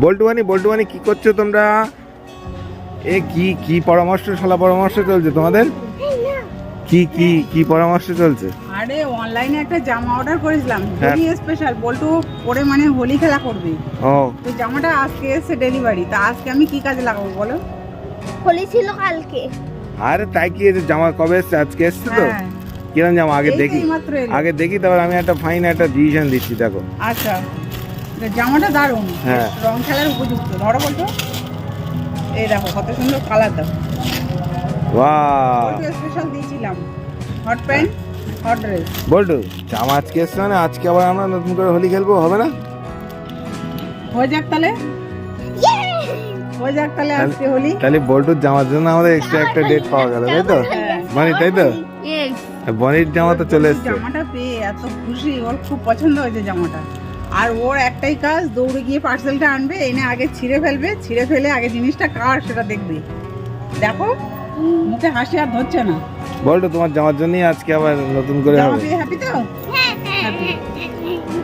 বল্টুয়ানি বল্টুয়ানি কি করছ তোমরা? এ কি কি পরামর্শ শালা পরামর্শ চলছে তোমাদের? কি কি কি পরামর্শ চলছে? আরে অনলাইনে একটা জামা অর্ডার করেছিলাম। হ্যাঁ। হোলি স্পেশাল বল্টু পরে মানে হোলি খেলা করবে। ও। তো জামাটা আজকে এসে ডেলিভারি তা আজকে আমি কি কাজে লাগাবো বলো? হোলি ছিল কালকে। আরে তাই কি এই জামা কবে এসছে? আজকে এসছে তো? হ্যাঁ। কিরম জামা? আগে দেখি। আগে দেখি তারপর আমি একটা ফাইন একটা ডিসিশন দিচ্ছি দেখো। আচ্ছা। জামাটা দারুণ। হ্যাঁ। রং খেলার উপযুক্ত। ধরো বলতো। এই দেখো কত সুন্দর কালার দেখো বাহ স্পেশাল দিয়েছিলাম। হট প্যান্ট হট ড্রেস বল্টু জামা আজকে এসছে মানে আজকে আবার আমরা নতুন করে হোলি খেলব হবে না? হয়ে যাক তাহলে। হয়ে যাক তাহলে আজকে হোলি। তাহলে বল্টুর জামার জন্য আমাদের এক্সট্রা একটা ডেট পাওয়া গেল তাই তো? হ্যাঁ। মানে তাই তো? বনির জামা তো চলে এসছে। জামাটা পেয়ে এত খুশি ওর খুব পছন্দ হয়েছে জামাটা। আর ওর একটাই কাজ দৌড়ে গিয়ে পার্সেলটা আনবে এনে আগে ছিঁড়ে ফেলবে ছিঁড়ে ফেলে আগে জিনিসটা কার সেটা দেখবে। দেখো মুখে হাসি আর ধরছে না। বল্টু তোমার জামার জন্যই আজকে আবার নতুন করে হবে। হ্যাপি তো?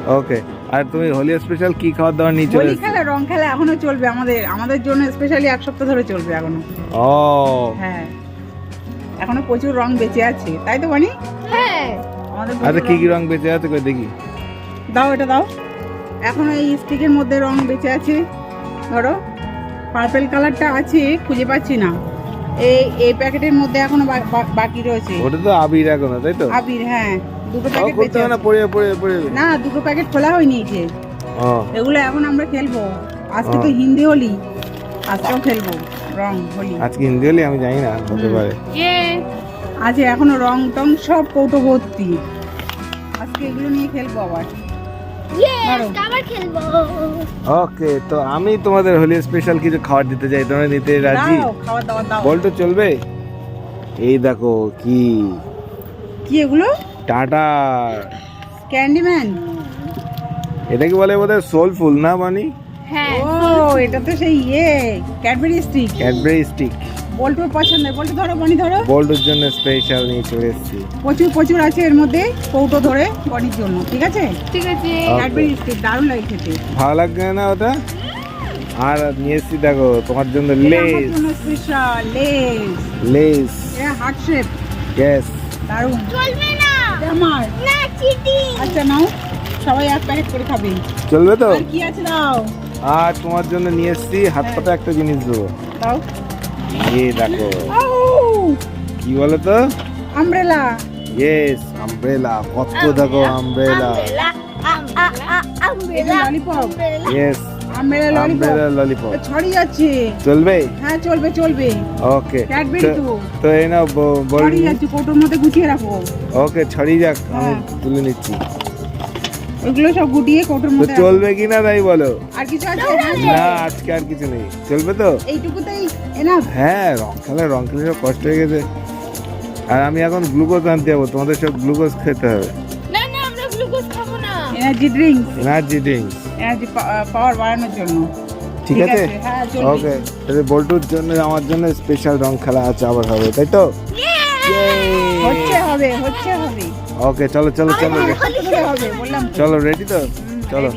ওকে আর তুমি হোলি স্পেশাল কি খাবার দাবার নিয়ে চলে হোলি খেলা রং খেলা এখনও চলবে আমাদের আমাদের জন্য স্পেশালি এক সপ্তাহ ধরে চলবে এখনও। ও। হ্যাঁ। এখনও প্রচুর রং বেঁচে আছে তাই তো বানি? হ্যাঁ। আমাদের আচ্ছা কি কি রং- রং বেঁচে আছে কই দেখি। দাও এটা দাও। এখনও এই স্টিকের মধ্যে রং বেঁচে আছে। ধরো পার্পেল কালারটা আছে খুঁজে পাচ্ছি না। এই এই প্যাকেটের মধ্যে এখনও বাকি রয়েছে। ওটা তো আবির এখনও তাই তো? আবির হ্যাঁ। দুটো প্যাকেট বেঁচে না পড়ে পড়ে পড়ে? না দুটো প্যাকেট খোলা হয়নি এই যে। এগুলো এখন আমরা খেলব। আজকে তো হিন্দি হোলি। আজকেও খেলব রং হোলি। আজকে হিন্দি হলে আমি জানি না হতে পারে। ইয়ে। আছে এখনও রং টং সব কৌটো ভর্তি আজকে এগুলো নিয়ে খেলব আবার। ওকে তো আমি তোমাদের হোলি স্পেশাল কিছু খাবার দিতে চাই। তোমরা নিতে রাজি? বলতো চলবে? এই দেখো কি? কি এগুলো? টাটা। ক্যান্ডিম্যান এটা কি বলে বোধহয়? সোলফুল না বানি? হ্যাঁ ও এটা তো সেই ইয়ে ক্যাডবেরি স্টিক ক্যাডবেরি স্টিক বল্টু পছন্দের বল্টু ধরো বনি ধরো। বল্টুর জন্য স্পেশাল নিয়ে চলে এসেছি। প্রচুর প্রচুর আছে এর মধ্যে কৌটো ধরে বনির জন্য ঠিক আছে? ঠিক আছে. ক্যাডবেরি স্টিক দারুণ লাগে খেতে। ভালো লাগবে না ওটা? আর নিয়ে এসেছি দেখো তোমার জন্য লেস স্পেশাল লেস লেস এটা হার্ট শেপ ইয়েস দারুণ। চলবে না। আমার। না চিটিং। আচ্ছা নাও। সবাই এক প্যাকেট করে খাবে। চলবে তো? আর কি আছে দাও? আর তোমার জন্য নিয়ে এসেছি হাত পাতা একটা জিনিস দেবো। দাও। এই দেখো কি বলো তো আমব্রেলা ইয়েস আমব্রেলা কত দেখো umbrella yes umbrella lollipop umbrella lollipop ছড়ি যাচ্ছে চলবে হ্যাঁ চলবে চলবে ওকে তো এই না ছড়ি যাচ্ছে কৌটোর মধ্যে গুছিয়ে রাখো। ওকে ছড়িয়ে যাক আমি। তুলে নিচ্ছি। এগুলো সব গুটিয়ে কৌটোর মধ্যে চলবে কি না তাই বলো। আর কিছু আছে? না আজকে আর কিছু নেই। চলবে তো? এইটুকুতেই এনাফ হ্যাঁ রং খেলে রং খেলে সব কষ্ট হয়ে গেছে। আর আমি এখন গ্লুকোজ আনতে যাব তোমাদের সব গ্লুকোজ খেতে হবে। না না আমরা গ্লুকোজ খাব না। Energy drink energy drinks energy power বাড়ানোর জন্য। ঠিক আছে? হ্যাঁ ওকে তাহলে বল্টুর জন্য আমার জন্য স্পেশাল রং খেলা আছে আবার হবে তাই তো? হবে হচ্ছে হবে। ওকে চলো চলো চলো। চলো রেডি তো? চলো।